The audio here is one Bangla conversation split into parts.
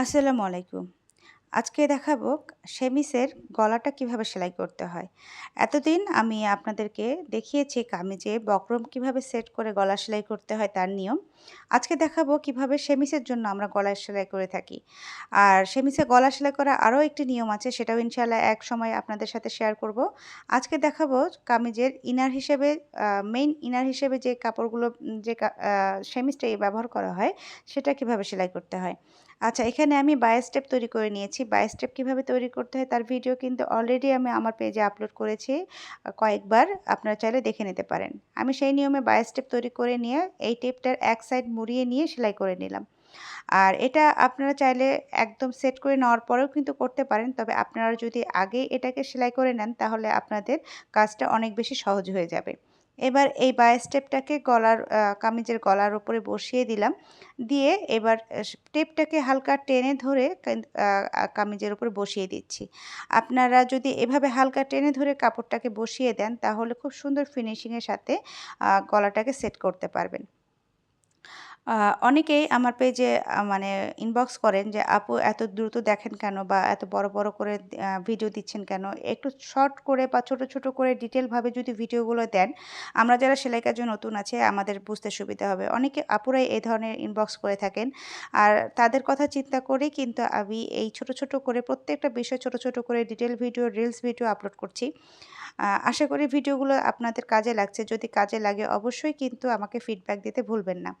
আসসালামু আলাইকুম। আজকে দেখাবো সেমিসের গলাটা কীভাবে সেলাই করতে হয়। এতদিন আমি আপনাদেরকে দেখিয়েছি কামিজে বক্রম কীভাবে সেট করে গলা সেলাই করতে হয় তার নিয়ম। আজকে দেখাবো কীভাবে সেমিসের জন্য আমরা গলা সেলাই করে থাকি। আর সেমিসে গলা সেলাই করা আরও একটি নিয়ম আছে, সেটাও ইনশাল্লাহ এক সময় আপনাদের সাথে শেয়ার করব। আজকে দেখাবো কামিজের ইনার হিসেবে মেইন ইনার হিসেবে যে কাপড়গুলো, যে সেমিসটা ব্যবহার করা হয়, সেটা কীভাবে সেলাই করতে হয়। আচ্ছা এখানে আমি বায়ো স্টেপ তৈরি করে নিয়েছি। বায়ো স্টেপ কীভাবে তৈরি করতে হয় তার ভিডিও কিন্তু অলরেডি আমি আমার পেজে আপলোড করেছি কয়েকবার। আপনারা চাইলে দেখে নিতে পারেন। আমি সেই নিয়মে বায়ো স্টেপ তৈরি করে নিয়ে এই টেপটার এক সাইড মুড়িয়ে নিয়ে সেলাই করে নিলাম। আর এটা আপনারা চাইলে একদম সেট করে নেওয়ার পরেও কিন্তু করতে পারেন, তবে আপনারা যদি আগে এটাকে সেলাই করে নেন তাহলে আপনাদের কাজটা অনেক বেশি সহজ হয়ে যাবে। এবার এই বায়ো স্টেপটাকে গলার কামিজের গলার ওপরে বসিয়ে দিলাম। দিয়ে এবার টেপটাকে হালকা টেনে ধরে কামিজের উপরে বসিয়ে দিচ্ছি। আপনারা যদি এভাবে হালকা টেনে ধরে কাপড়টাকে বসিয়ে দেন, তাহলে খুব সুন্দর ফিনিশিংয়ের সাথে গলাটাকে সেট করতে পারবেন। অনেকেই আমার পেজে মানে ইনবক্স করেন যে, আপু, এত দ্রুত দেখেন কেন বা এত বড় বড় করে ভিডিও দিচ্ছেন কেন? একটু শর্ট করে বা ছোট ছোট করে ডিটেলভাবে যদি ভিডিওগুলো দেন, আমরা যারা সেলাই কাজে নতুন আছে, আমাদের বুঝতে সুবিধা হবে। অনেকে আপুরাই এই ধরনের ইনবক্স করে থাকেন। আর তাদের কথা চিন্তা করেই কিন্তু আমি এই ছোট ছোট করে প্রত্যেকটা বিষয় ছোট ছোট করে detail video reels video upload করছি। আশা করি ভিডিওগুলো আপনাদের কাজে লাগছে। যদি কাজে লাগে অবশ্যই কিন্তু আমাকে ফিডব্যাক দিতে ভুলবেন না।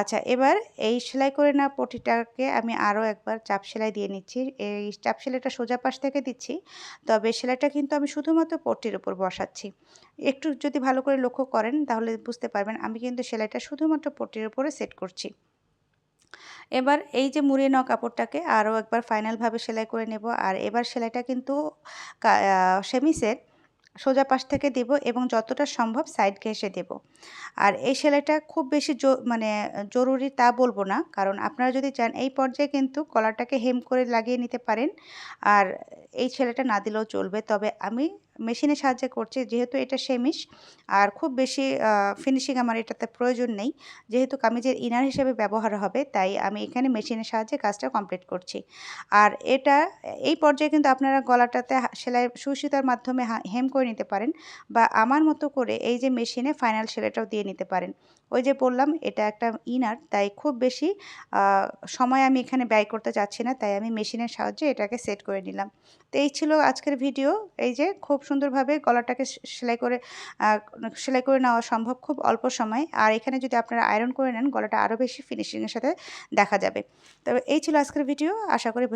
আচ্ছা এবার এই সেলাই করে নেওয়া পটিটাকে আমি আরও একবার চাপ সেলাই দিয়ে নিচ্ছি। এই চাপ সেলাইটা সোজা পাশ থেকে দিচ্ছি। তবে সেলাইটা কিন্তু আমি শুধুমাত্র পটির উপর বসাচ্ছি। একটু যদি ভালো করে লক্ষ্য করেন তাহলে বুঝতে পারবেন আমি কিন্তু সেলাইটা শুধুমাত্র পটির উপরে সেট করছি। এবার এই যে মুড়িয়ে নেওয়া কাপড়টাকে আরও একবার ফাইনালভাবে সেলাই করে নেব। আর এবার সেলাইটা কিন্তু সেমিসের সোজা পাশ থেকে দেব এবং যতটা সম্ভব সাইড ঘেসে দেব। আর এই সেলাইটা খুব বেশি মানে জরুরি তা বলব না, কারণ আপনারা যদি চান এই পর্যায়ে কিন্তু কলারটাকে হেম করে লাগিয়ে নিতে পারেন। আর এই সেলাইটা না দিলেও চলবে। তবে আমি মেশিনের সাহায্যে করছি, যেহেতু এটা সেমিস আর খুব বেশি ফিনিশিং আমার এটাতে প্রয়োজন নেই। যেহেতু কামিজের ইনার হিসেবে ব্যবহার হবে, তাই আমি এখানে মেশিনের সাহায্যে কাজটা কমপ্লিট করছি। আর এটা, এই পর্যায়ে কিন্তু আপনারা গলাটাতে সেলাই, সুসিতার মাধ্যমে হেম করে নিতে পারেন, বা আমার মতো করে এই যে মেশিনে ফাইনাল সেলাইটাও দিয়ে নিতে পারেন। ওই যে বললাম, এটা একটা ইনার তাই খুব বেশি সময় আমি এখানে ব্যয় করতে চাচ্ছি না, তাই আমি মেশিনের সাহায্যে এটাকে সেট করে নিলাম। তো এই ছিল আজকের ভিডিও এই যে খুব সুন্দরভাবে গলাটাকে সেলাই করে সেলাই করে নেওয়া সম্ভব খুব অল্প সময়। আর এখানে যদি আপনারা আয়রন করে নেন, গলাটা আরও বেশি ফিনিশিংয়ের সাথে দেখা যাবে। তবে এই ছিল আজকের ভিডিও আশা করি